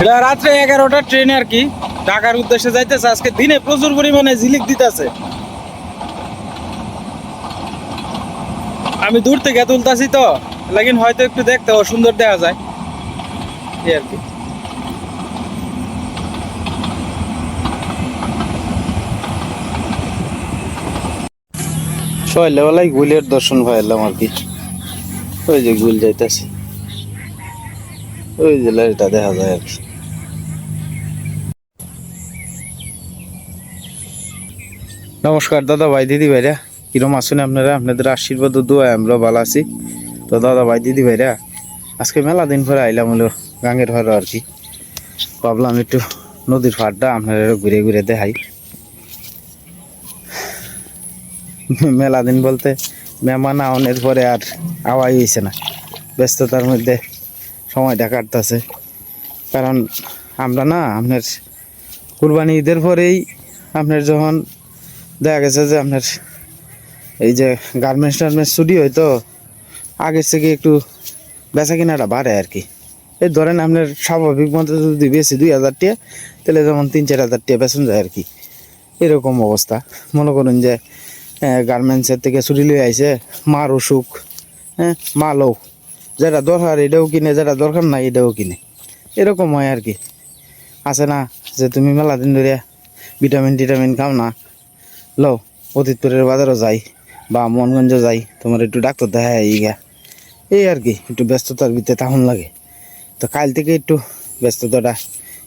এটা রাত্রে এগারোটা ট্রেন আর কি, ঢাকার উদ্দেশ্যে যাইতেছে। আজকে দিনে প্রচুর পরিমাণে ঝিলিক দিতেছে। আমি দূর থেকে তুলতাছি তো, লেকিন হয়তো একটু দেখতে ও সুন্দর দেখা যায়। এই আর কি। সকালবেলায় গুলের দর্শন পাইলাম আর কি ওই যে গুল যাইতেছে। ওই যে লাইটটা দেখা যায় আর কি। নমস্কার দাদা ভাই, দিদি ভাইরা। কিরম আছেন আপনারা? আপনাদের আশীর্বাদ দোয়া আমরা ভালো আছি। তো দাদা ভাই, দিদি ভাইরা, আজকে মেলা দিন পরে আইলাম হলো গাঙের ঘরে আর কি। ভাবলাম একটু নদীর ফাটটা আপনারা ঘুরে ঘুরে দেখাই। মেলা দিন বলতে মেহমান আওনের পরে আর আওয়াই হয়েছে না। ব্যস্ততার মধ্যে সময়টা কাটতেছে কারণ আমরা না, আপনার কুরবানি ঈদের পরেই আপনার যখন দেখা গেছে যে আপনার এই যে গার্মেন্টস টার্মেন্টস ছুটি হয় তো, আগের থেকে একটু বেচা কিনাটা বাড়ে আর কি এই ধরেন আপনার স্বাভাবিক মতো যদি বেশি দুই হাজার টিয়া তাহলে যেমন তিন, চার হাজার টিয়া বেতন যায় আর কি এরকম অবস্থা। মনে করুন যে গার্মেন্টসের থেকে ছুটি লিয়ে আইসে মার অসুখ হ্যাঁ মালও। যেটা দরকার এটাও কিনে যেটা দরকার নাই এটাও কিনে। এরকম হয় আর কি। আছে না যে তুমি মেলা দিন ধরে ভিটামিন টিটামিন খাও না, লও, অতীতপুরের বাজারও যাই বা মনগঞ্জ যাই, তোমার একটু ডাক্তার দেখা গা এই আর কি, একটু ব্যস্ততার ভিতরে তখন লাগে। তো কাল থেকে একটু ব্যস্ততাটা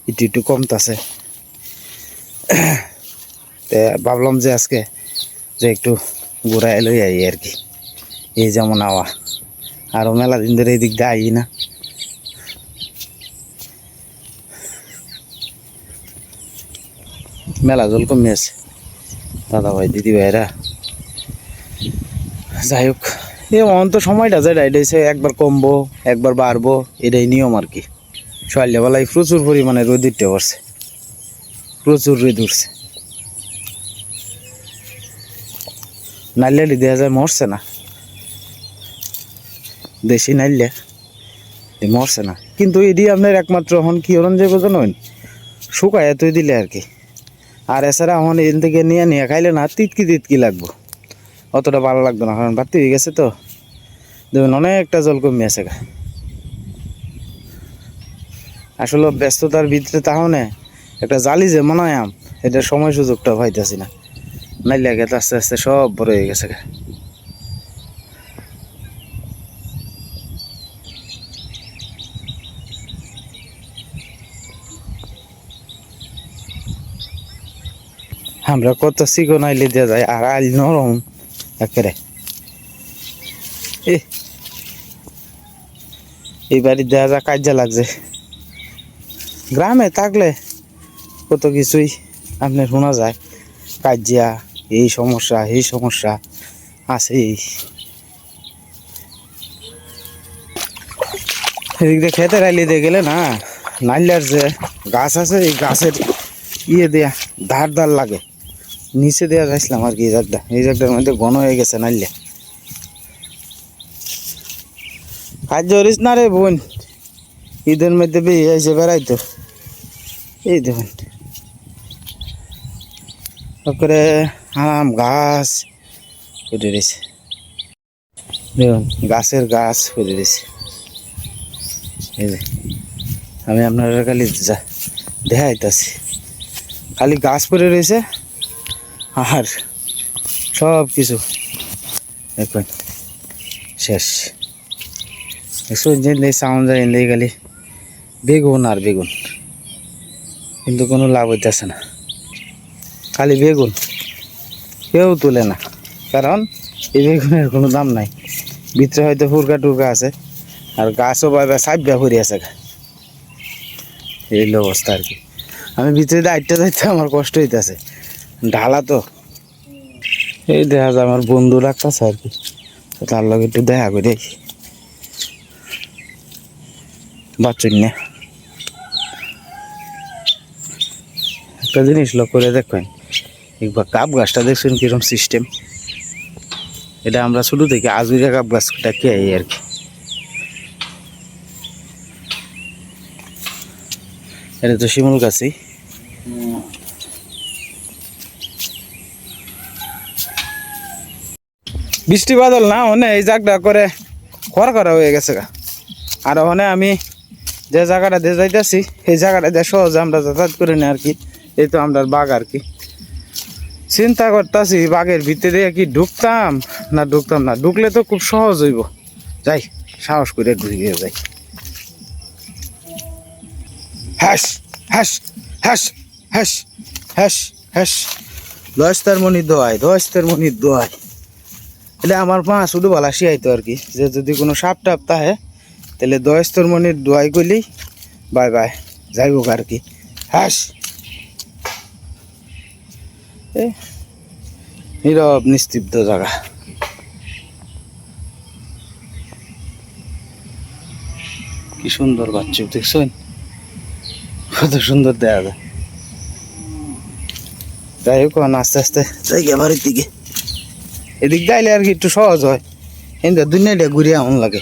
একটু একটু কমতাছে। ভাবলাম যে আজকে যে একটু ঘুরাই লই আই আর কি। এই যেমন আওয়া। আরও মেলা দিন ধরে এই দিক দিয়ে না। মেলা জল কমে আছে। দাদা ভাই, দিদি ভাইরা। যাই হোক এই অন্ত সময়টা যেটা এটা হচ্ছে একবার কমবো, একবার বাড়বো, এটাই নিয়ম আর কি। সকালবেলায় প্রচুর পরিমাণে রোদ উঠতে পারছে প্রচুর রোদ উঠছে। নাইলে দেওয়া যায় মরছে না। দেশি নাইলে মরছে না। কিন্তু এটি আপনার একমাত্র এখন কি হরণ যাব জানেন শুকায় তুই দিলে আর কি। আর এছাড়া এখন এখান থেকে নিয়ে নিয়ে খাইলে না তিতকি তিতকি লাগবো। অতটা ভালো লাগবে না, কারণ বাড়তি হয়ে গেছে তো। দেখুন, অনেকটা জল কমে আছে গা। আসলে ব্যস্ততার ভিতরে তাহলে একটা জালি যে মনে হয় আম, এটার সময় সুযোগটা পাইতেছি না। নাইলে আগে আস্তে আস্তে সব বড় হয়ে গেছে গা। আমরা কত চিকন আইলে দেওয়া যায়, আর আইল নরম একেবারে। এই বাড়ি দেওয়া যা কাজে লাগছে। গ্রামে থাকলে কত কিছুই আপনার শোনা যায়। কাজিয়া এই সমস্যা এই সমস্যা আছে এদিক দিয়ে খেতে রাইলে দিয়ে গেলে না, নাইলার যে গাছ আছে, এই গাছের ইয়ে দেয়া ধার ধার লাগে। নিচে দেওয়া যাইছিলাম আর কি এই জায়গাটা এই জাগটার মধ্যে ঘন হয়ে গেছে নাইলে। কাজ ধরিস না রে বোন। ঈদের মধ্যে বেরিয়ে যাইছে বেড়াইতো এই দেখুন। তারপরে আম, গাছ ফুটে রয়েছে। দেখুন, গাছের গাছ ফুটে রয়েছে। আমি আপনারা খালি যা- দেখাইতেছি। খালি গাছ পড়ে রয়েছে। আর সব কিছু। দেখুন শেষ। একশো যে সাউন্ড যায় এনে খালি বেগুন আর বেগুন। কিন্তু কোনো লাভ হইতেছে না। খালি বেগুন। কেউ তোলে না। কারণ এই বেগুনের কোনো দাম নাই। ভিতরে হয়তো ফুরকা টুরকা আছে, আর গাছও পাবে সাইবা ভরি আছে। এই অবস্থা আর কি। আমি ভিতরে দায়িত্ব যাইতে আমার কষ্ট হইতেছে। ঢালা তো। এই দেখা যায় আমার বন্ধু রাখতেছে আর কি। তার লগে একটু দেখা করে বাচ্চুন না একটা জিনিস লক্ষ্য করে দেখবেন, একবার কাপ গাছটা দেখছেন কীরকম সিস্টেম এটা আমরা শুরু থেকে আজুরিয়া কাপ গাছটা কে আর কি। এটা তো শিমুল গাছি বৃষ্টি বাদল না, ওনে এই জায়গাটা করে খর করা হয়ে গেছে গা। আর ওখানে আমি যে জায়গাটা দিয়ে যাইতেছি, এই জায়গাটা দিয়ে সহজে আমরা যাতায়াত করি না আর কি। এই তো আমরা বাঘ আর কি। চিন্তা করতেছি বাঘের ভিতরে কি ঢুকতাম, না ঢুকতাম না, ঢুকলে তো খুব সহজ হইব। যাই, সাহস করে ঢুকিয়ে যাই। হ্যাস হ্যাস হ্যাস হ্যাস হ্যাস হ্যাস দশটার মনির দোয়াই দশটার মনির দোয়াই এটা আমার মা শুধু বালাসি আইতো আর কি, যে যদি কোনো সাপ টাপ তাহে, তাহলে দয়স্তর মনির দোয়াই গলি বাই বাই, যাইব আর কি। হাস। নীরব নিস্তিব্ধ জায়গা কি সুন্দর বাচ্চা, দেখছেন? কত সুন্দর দেখা যায়। যাই হোক আস্তে আস্তে যাই বাড়ির দিকে। এদিক যাইলে আর কি একটু সহজ হয়। কিন্তু দুনিয়াটা ঘুরে এমন লাগে।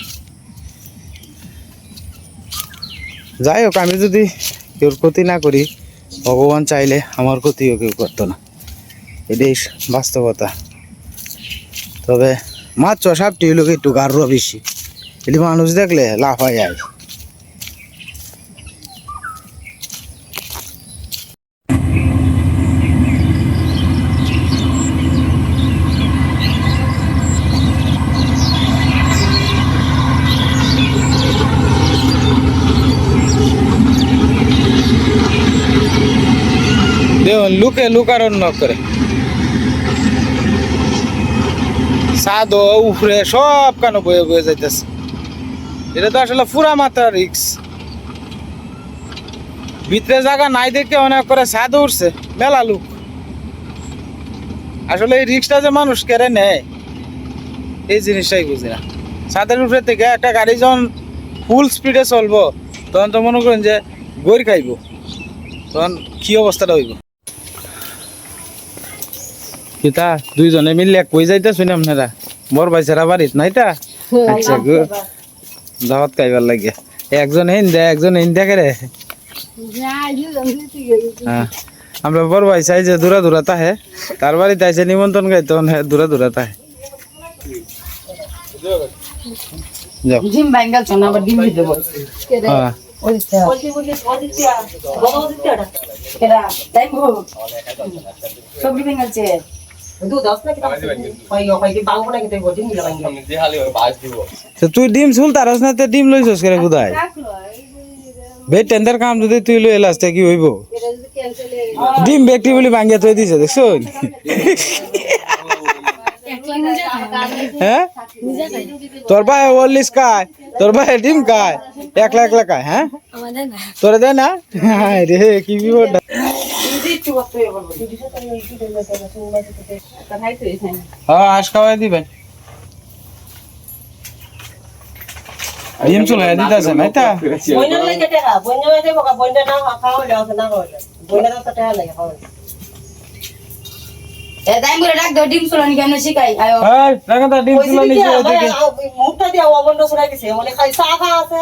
যাই হোক, আমি যদি কেউর ক্ষতি না করি, ভগবান চাইলে আমার ক্ষতিও কেউ করতো না। এটাই বাস্তবতা। তবে মাছ সাপটি হলো একটু গাঢ় বেশি। এটি মানুষ দেখলে লাফাই যায় দেখুন লুকে লুকারণ্য করে। সাদো উফরে সব কেন বয়ে বয়ে যাইতেছে? এটা তো আসলে পুরা মাত্রা রিক্স ভিতরে জায়গা নাই দেখে অনেক করে সাদো উঠছে, মেলা লুক। আসলে এই রিক্সটা যে মানুষ কেড়ে নেয়, এই জিনিসটাই বুঝি না। ছাদের উপরে থেকে একটা গাড়ি যখন ফুল স্পিডে চলবো, তখন তো মনে করেন যে গড় খাইব। তখন কি অবস্থাটা হইব? কিতা দুইজনে মিললে কই যাইতে শুনি আপনারা? বর বাইসারা বাড়িত নাইটা আচ্ছা গো দাওয়াত খাইবার লাগে একজন হিন দে একজন হিন দেখে রে হ্যাঁ। আমরা বড় ভাই চাই যে দূরা দূরা তাহে। তার বাড়িতে আইসে নিমন্ত্রণ গাই তখন হ্যাঁ দূরা দূরা তাহে। যাও। ডিম ব্যাঙ্গাল চনা আবার ডিম দিতে বল। হ্যাঁ কেডা? তাই গো সবজি ব্যাঙ্গালছে দুধ আস না কিটা কই কই কি বাংবো না কিতে বল। ডিম দিলা ব্যাঙ্গাল তো তুই ডিম চুল তারস না ডিম লইছস করে বুদাই বে টেন্ডার কাম যদি তুই লই এলাস কি হইব? ডিম ব্যক্তি বলি ভাঙ্গিয়া থই দিছে দেখছ হ্যাঁ? তোর ভাই ওলিস খায় তোর ভাই ডিম খায় একলা একলা খায় হ্যাঁ? তোরে দেয় না? হায় রে কি বিপদ। হ্যাঁ খাওয়াই দিবেন ডিম চলে দিতেছে না তা চুলানি কেন শিখাই ডিম চলে মুখটা দিয়ে অবন্ধ ছড়াই দিছে বলে খাই চা খা আছে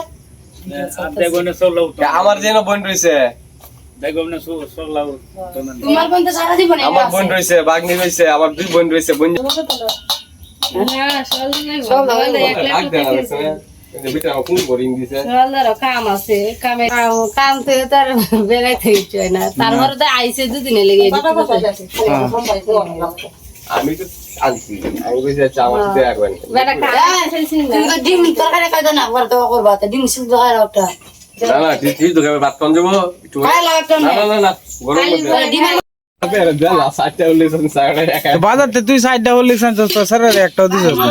আমার যেন বোন রয়েছে আমার বোন রয়েছে বাগনি রয়েছে আমার দুই বোন রয়েছে বোন আমি তো আনছি। আমি কইছি আচ্ছা আমার সাথে রাখবেন বেটা কাম ফেলছি না তুমি তো ডিম তরকারি খাইতো না ডিম সিদ্ধ খাই একটা না না ঠিক ঠিক ভাত পান যাব একটু খাই লাগ একটা না না না না গরম মধ্যে। ডিম আপনি আর দেন না সাতটা উল্লে সন সাড়ে একা তো বাজারতে তুই সাইডটা বললি সানছ একটাও দিছস না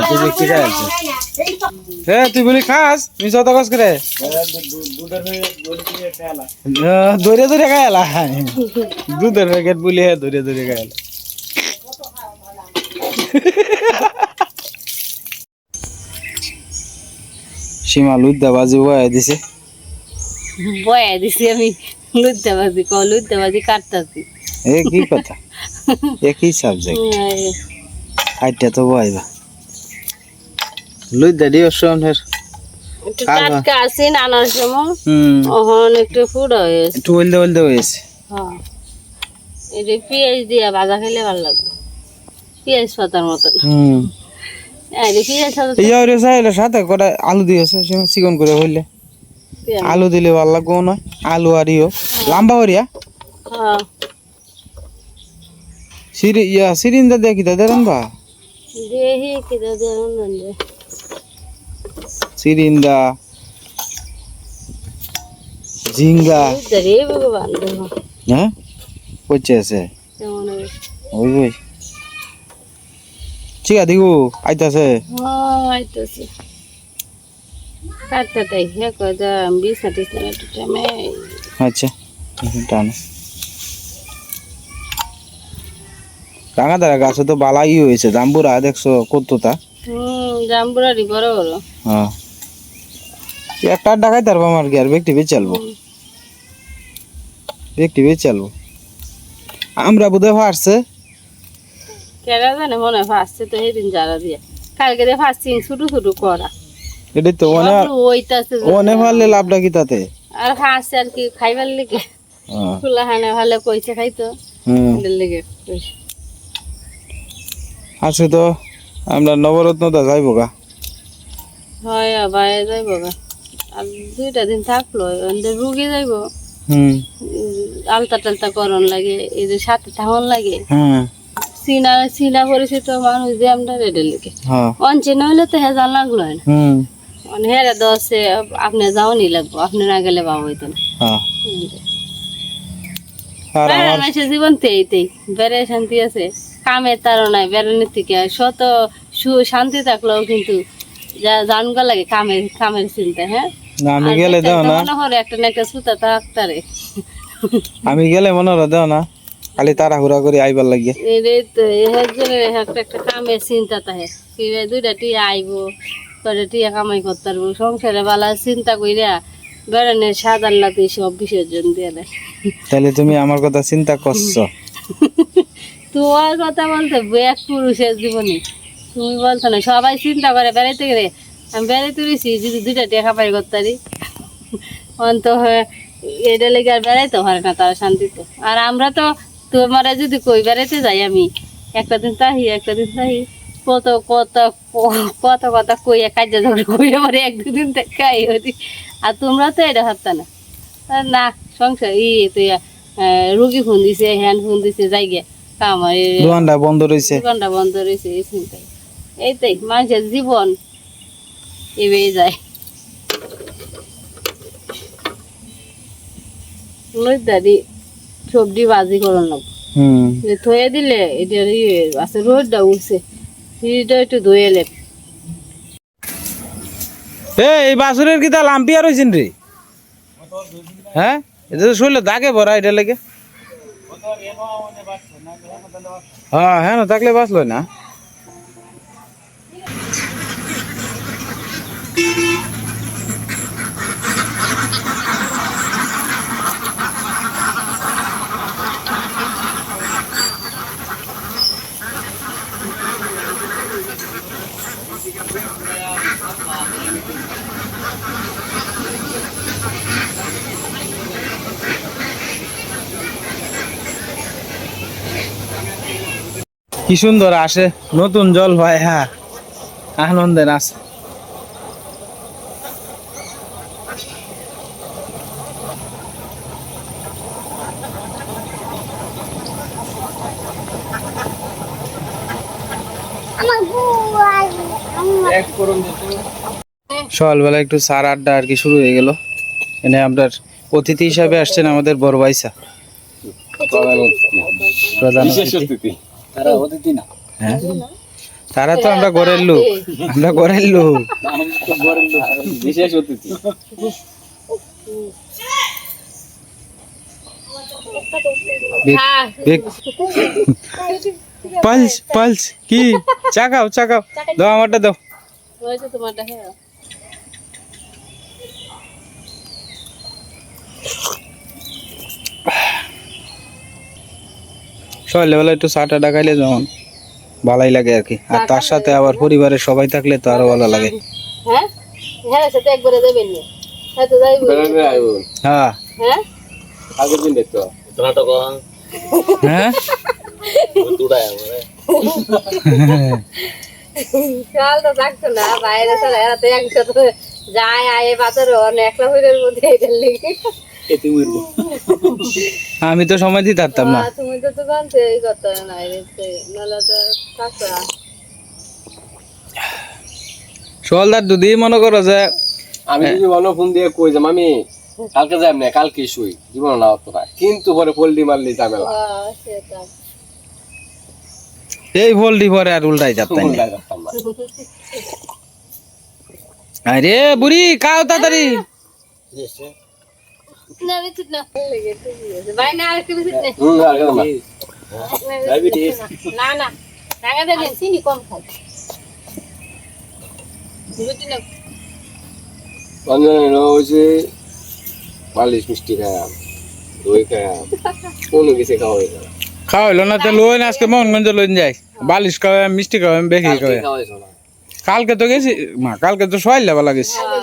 তুই বলি খাস তুই যত কাজ করে। দৌড়ে দৌড়ে খাই দুধের প্যাকেট বলি হে দৌড়ে দৌড়ে এলা সীমা লুদ্দা বাজি বয়ে দিছে। বয়া দিছি আমি লুদ্দাবাজি ক লুদ্দাবাজি কাটতাছি। এ কি কথা? একই সাবজেক্ট হাইটটা তো বয়বা। লুদ্দা দিও সোনের একটু টাটকা আছে নানার সময় হুম। ওহন একটু ফুড হয়েছে একটু হলদে হয়েছে হ্যাঁ এটা পেঁয়াজ দিয়ে ভাজা খেলে ভালো লাগবে। পেঁয়াজ পাতার মতন। হুম। এই যে পেঁয়াজ পাতা এই সাথে করে আলু দিয়েছে চিকন করে হইলে। আলু দিলে ভালো লাগবো নয় আলু আর ইও। লম্বা করিয়া হ্যাঁ? সিরি ইয়া সিরিন্দা দেখি তা দেন বা দেখি কিটা দেবেন না যে। সিরিন্দা ঝিঙ্গা। রে ভগবান হ্যাঁ? করছে আছে? ওই ওই। ঠিক আছে আইতাছে? হ্যাঁ আইতেছি। কাটতে তাই হে কয় বিছনা টিছনা একটু টাইমে আচ্ছা টানো। রাঙা দাঁড়া গাছে তো বালাই হয়েছে। জাম্বুরা দেখছ কতটা? হুম জাম্বুরারি বড় বড়। হ্যাঁ। একটা ডাকাই তারপর আমার কি আর ব্যক্তি বেচ চালবো? ব্যক্তি বেচ চালবো। আমরা বোধহয় ফারছে কেডা জানে মনে ফাঁসছে তো সেদিন যারা দিয়ে। কালকে দিয়ে ফাঁসছি ছোট ছোট করা। এটাই তো ওইটাছে লাভটা কি তাতে? আর ফাঁসছে আর কি খাইবার লেগে। হ্যাঁ, ফুলা হানে ভালো কইছে খাইতো। লেগে কইছে। তো আমরা নবরত্নটা যাইব গা। হয় আবার যাইব গা। আর দুইটা দিন থাকল রুগী যাইব। হুম। আলতা টালতা করন লাগে এই যে সাথে থাকুন লাগে। হ্যাঁ। চীনা চীনা পরিচিত মানুষ যে আমরা রেডের লেগে। হ্যাঁ। অঞ্চে নইলে তো হেজাল লাগল না। হুম। হেরা দশে আপনি যাওনি লাগবো আপনি না গেলে বাবু হইতো না। হ্যাঁ। আর বেড়ার আমার মাসে জীবন তেই তেই বেড়ে শান্তি আছে কামের তারও বেড়ানোর থেকে শত সু শান্তি থাকলেও কিন্তু যা জানগা লাগে কামের কামের চিন্তা হ্যাঁ? আমি গেলে দেও না। মনে একটা না একটা সুতা থাকতারে আমি গেলে মনে দেও না। খালি তাড়াহুড়া করে আইবার লাগিয়ে এই রে তো একটা একটা কামের চিন্তা থাকে। দুইটা টিয়া আইবো করে টিয়া কামাই করতে পারব। সংসারে বালা চিন্তা কইরা বেড়ানোর সাধারণ লাগে সব বিসর্জন দিয়ে দেয়। তাহলে তুমি আমার কথা চিন্তা করছ? তোমার কথা বলতে এক পুরুষের জীবনে। তুমি বলছো না সবাই চিন্তা করে বেড়াইতে গেলে আমি বেড়াইতে গেছি যদি দুইটা টাকা পাই করতারি। অন্ত হয়ে এটা লেগে আর বেড়াইতে পারে না তারা শান্তিতে। আর আমরা তো তোমার যদি কই বেড়াইতে যাই আমি একটা দিন তাহি একটা দিন তাহি। কত কত কত কথা কইয়া কাজে ঝগড়া কইয়া পরে এক দুদিন খাই হতি আর তোমরা তো এটা ভাবতা না। না সংসার ই তুই রুগী ফোন দিছে হ্যান্ড ফোন দিছে যাই গে আমার দোকানটা বন্ধ রয়েছে দোকানটা বন্ধ রয়েছে এই চিন্তাই এইটাই মানুষের জীবন এবেই যায়। দাদি সবজি বাজি করো না। হুম। দিলে এটা আছে রোদটা উঠছে। এটা একটু ধুয়ে লেপ এই বাসুরের কি তা লাম্পিয়া রয়েছেন রে? হ্যাঁ? এটা তো শুনলে দাগে ভরা এটা লেগে। হ্যাঁ হ্যাঁ না, থাকলে বাঁচলো না। কি সুন্দর আসে নতুন জল ভাই হ্যাঁ। আনন্দে নাচ। সকালবেলা একটু সার আড্ডা আর কি শুরু হয়ে গেল। এনে আপনার অতিথি হিসাবে আসছেন আমাদের বড় ভাইসা প্রধান অতিথি। হ্যাঁ? তারা তো আমরা ঘরের লোক। আমরা ঘরের লোক। বিশেষ অতিথি হ্যাঁ পালস পালস কি? চাকাও চাকাও দাও আমারটা দাও। তোমারটা হ্যাঁ। সকালবেলা একটু চাটা ডাকাইলে যেমন ভালোই লাগে আর কি। আর তার সাথে আবার পরিবারের সবাই থাকলে তো আরও ভালো লাগে। হ্যাঁ? হ্যাঁ সাথে একবারে যাবেন না। হ্যাঁ তো যাইব। হ্যাঁ। হ্যাঁ? আগের দিন দেখতো হ্যাঁ? কাল তো থাকতো না বাইরে চলে একসাথে যায় আয়ে বাজার একলা হইলের মধ্যে লেগে। আমি তো সময় দিতে পারতাম না। তুমি তো দোকান থেকে করতে না নাহলে তো থাকতো না সোলদার যদি মনে করো যে আমি যদি মনে ফোন দিয়ে কই যে মামি কালকে যাই না কালকে শুই জীবন না অতটা কিন্তু পরে পোল্ট্রি মারলি ঝামেলা। এই ভোল্টি পরে আর উল্টাই যাতাম না। আরে বুড়ি কাও তাড়াতাড়ি। না বিস্কুট না লেগে ঠিকই আছে ভাই না আরেকটু বিস্কুট নে হুম, আর কেন না? না না টাকা দেবেন চিনি কম খাই বিস্কুট না রঞ্জন এলো হয়েছে মালিশ মিষ্টি খায়াম দই খায়াম কোনো কিছু খাওয়া হয়ে গেল খাওয়া হইল না তো লোন আজকে মোহনগঞ্জ লোন যাই বালিশ খাওয়া মিষ্টি খাওয়া বেশি খাওয়া খাওয়াইছো না কালকে তো গেছি মা কালকে তো সোয়াল লেবা গেছি হ্যাঁ,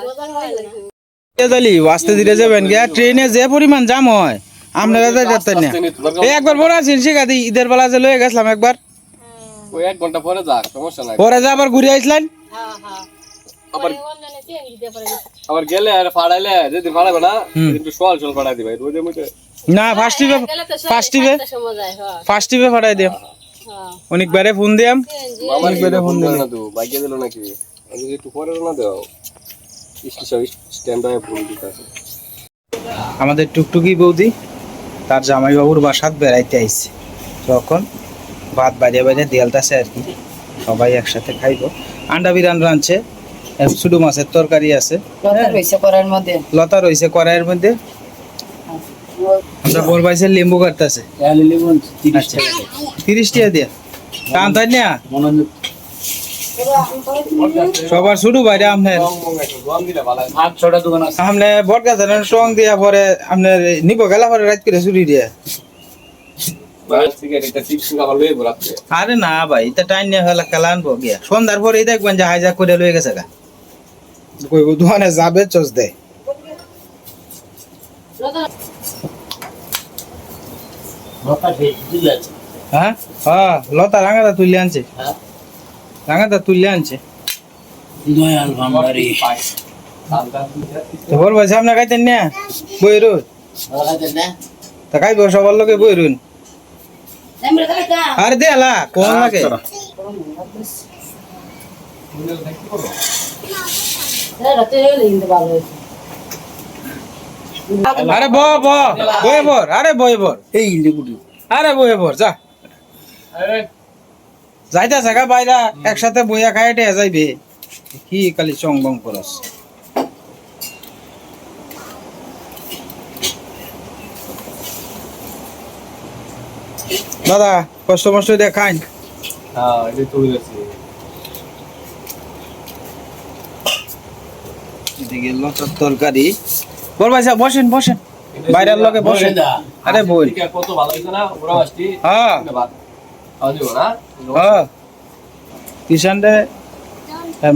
জালি আস্তে ধীরে যাবেন গিয়া ট্রেনে যে পরিমাণ জাম হয় আপনারা যাই যাচ্ছেন না। এই একবার বড় আছেন শিখা দিই ঈদের বেলা যে লয়ে গেছিলাম একবার। ওই এক ঘণ্টা পরে যাক সমস্যা নাই। পরে যে আবার ঘুরে আসলেন হ্যাঁ হ্যাঁ আবার অনলাইনে চেঞ্জ দিতে পারে আবার গেলে আর ফাড়াইলে যদি ফাড়াবে না হুম। একটু সোয়াল সোয়াল ফাড়াই দিবে রোজে মুখে না ফার্স্ট টিপে গেলে তো ফার্স্ট টিপে সময় যায় হ্যাঁ। ফার্স্ট টিপে ফাটাই দিম হ্যাঁ। অনেকবারে ফোন দিয়াম। অনেকবারে ফোন ফোন দিলে না তো বাইকে দিল নাকি? একটু পরে না দাও স্টেশন স্ট্যান্ড হয়ে ফোন দিতে আছে আমাদের টুকটুকি বৌদি তার জামাইবাবুর বাসাত বেড়াইতে আইছে। তখন ভাত বাইরে বাইরে দেয়ালতাছে আর কি। সবাই একসাথে খাইবো। আন্ডা বিরান রাঁধছে শুধু মাছের তরকারি আছে। লতা রয়েছে করার মধ্যে। লতা রয়েছে কড়াইয়ের মধ্যে। আমরা বল পাইছে লেম্বু কাটতেছে। আচ্ছা। তিরিশ টাকা দিয়া। তাই না? সবার শুরু বাইরে আপনার আপনি বট গাছের সং দিয়া পরে আপনার নিব গেলা পরে রাত করে চুরি দিয়ে। আরে না ভাই এটা টাইম নিয়ে হলে কালা আনব গিয়া। সন্ধ্যার পরে দেখবেন যে হাইজাক করে লয়ে গেছে গা। কইব দোকানে যাবে চস দে। হ্যাঁ? হ্যাঁ লতা রাঙাদা তুলে আনছে। রাঙাদা তুলে আনছে। তো বল ভাই সামনে খাইতেন না বই রুন তা খাইব সবার লোকে বই রুন আরে দে আলা কোন লাগে? ভালো হয়েছে আরে ব ব বয়ে বর আরে বয়ে বর। এই আরে বয়ে বর যা। যাইতা জায়গা বাইরা একসাথে বইয়া খাই টে যাইবে। কি কালি চং বং করস। দাদা কষ্ট মষ্ট দিয়ে খাইন। এদিকে লতার তরকারি। বল ভাই সাহেব, বসেন বসেন। বাইরের লগে বসেন। আরে বই। কত ভালো হয়েছে না ওরা আসছি। হ্যাঁ। খাওয়া দিব না হ্যাঁ কিষান রে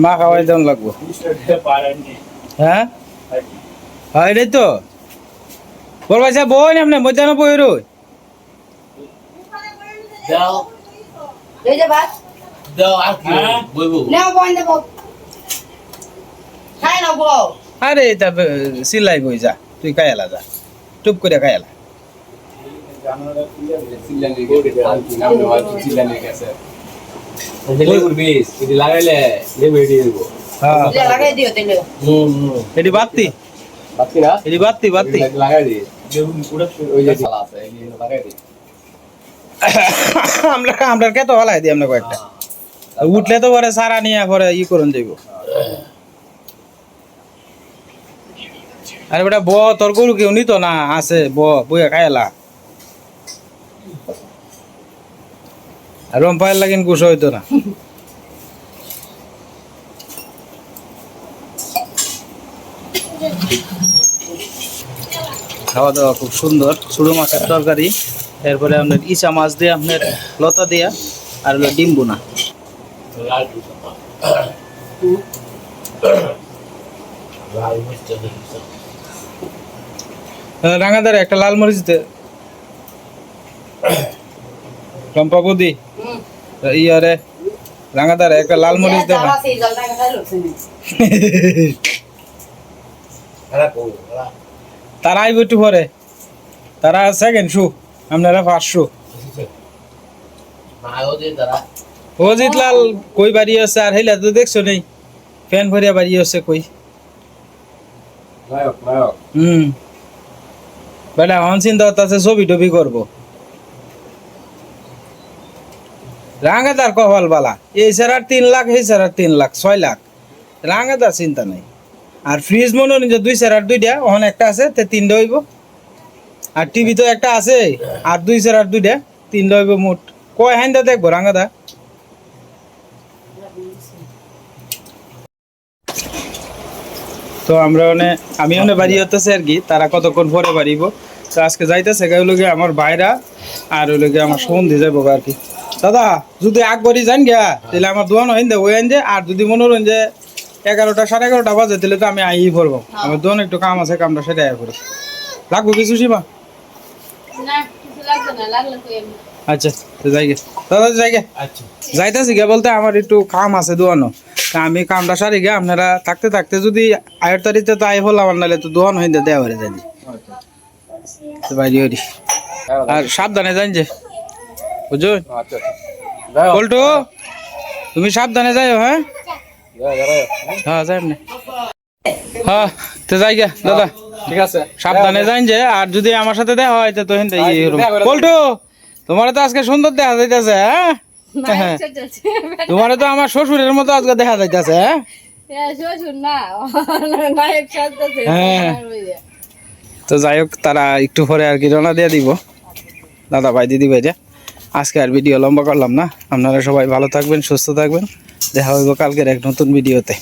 মা খাওয়াই দেন লাগবো। হ্যাঁ? হয় রে তো। বল ভাই সাহেব বই আপনি মধ্যাহ্ন বই রই। এই যে ভাত। নাও বইন দেবো। খাই নাও বউ আরে এটা সিলাই বই যা তুই খাইলা যা। টুপ করে লেবু এটি দিব হ্যাঁ। এটি বাত্তি বাতি না? এটি বাত্তি বাত্তি লাগাই দি ওই যে সালা আছে এই আমরা আমরা কে তো হলাই দিই আমরা কয়েকটা। উঠলে তো পরে সারা নিয়ে পরে ই করুন যাইব আরে বেটা ব তোর গরু কেউ নিত না? আছে ব বইয়া খাইলা। আর রম্পায়ের লাগিন কুশ হইতো না। খাওয়া দাওয়া খুব সুন্দর। ছোটো মাছের তরকারি, এরপরে আপনার ইচা মাছ দিয়ে আপনার লতা দিয়া, আর হলো ডিম বোনা। রাঙাদারে একটা লাল মরিচ চম্পা বৌদি ইয়ারে রাঙাদারে একটা লাল মরিচ দে যারা সেই জলটা খাই লোকছে তারা আইব একটু পরে তারা সেকেন্ড শু আপনারা ফার্স্ট শু অজিত লাল কই বাড়ি আছে আর হেলা তো দেখছ নেই ফ্যান ভরিয়া বাড়ি আছে কই হুম বেটা হন চিন্তা আছে ছবি টবি করব রাঙাদার কপাল বালা। এই ছাড়া তিন লাখ, এই ছাড়া তিন লাখ, ছয় লাখ। রাঙাদার চিন্তা নাই। আর ফ্রিজ মনে যে দুই চার দুইটা, ওখানে একটা আছে, তে তিনটা হইব। আর টিভি তো একটা আছে, আর দুই চার দুইটা, তিনটা হইব মোট। কয় হাইন্দা দেখব, রাঙাদা? তো আমরা ওনে আমি ওনে বাড়ি হতেছে আর কি, তারা কতক্ষণ পরে বাড়িব। তো আজকে যাইতেছে গা আমার ভাইরা, আর হইল আমার সন্ধি যাব আর কি। দাদা যদি আগ বাড়ি যান গিয়া তাহলে আমার দোয়ান হইন দে ওই যে আর যদি মনে হলেন যে এগারোটা সাড়ে এগারোটা বাজে তাহলে তো আমি আই পড়ব আমার দোয়ান একটু কাম আছে কামটা সেটা আয় করি লাগবো কিছু সীমা? না কিছু লাগবে না লাগলে তুই এমনি। আচ্ছা তো যাই গে। দাদা যাই গে। আচ্ছা। যাইতেছি গে বলতে আমার একটু কাম আছে দোয়ানো। আমি কামটা সারি গে আপনারা থাকতে থাকতে যদি আয়ের তারিখে তো আই হলাম নাহলে তো দোয়ান হইতে দেওয়া পারে জানি বাইরে আর সাবধানে জান যে। বুঝছ? আচ্ছা পল্টু তুমি সাবধানে যাইও হ্যাঁ? যাও যাও হ্যাঁ যাই না হ্যাঁ তো যাই গে দাদা। ঠিক আছে। সাবধানে যাইন যে আর যদি আমার সাথে দেখা হয় তো হিন্দে ইয়ে পল্টু তোমার তো আজকে সুন্দর দেখা যাইতেছে হ্যাঁ? হ্যাঁ। তোমার তো আমার শ্বশুরের মতো আজকে দেখা যাইতেছে হ্যাঁ? হ্যাঁ। তো যাই হোক তারা একটু পরে আর কি রওনা দিয়ে দিব। দাদা ভাই দিদি ভাইরা আজকে আর ভিডিও লম্বা করলাম না। আপনারা সবাই ভালো থাকবেন, সুস্থ থাকবেন। দেখা হইব কালকের এক নতুন ভিডিওতে।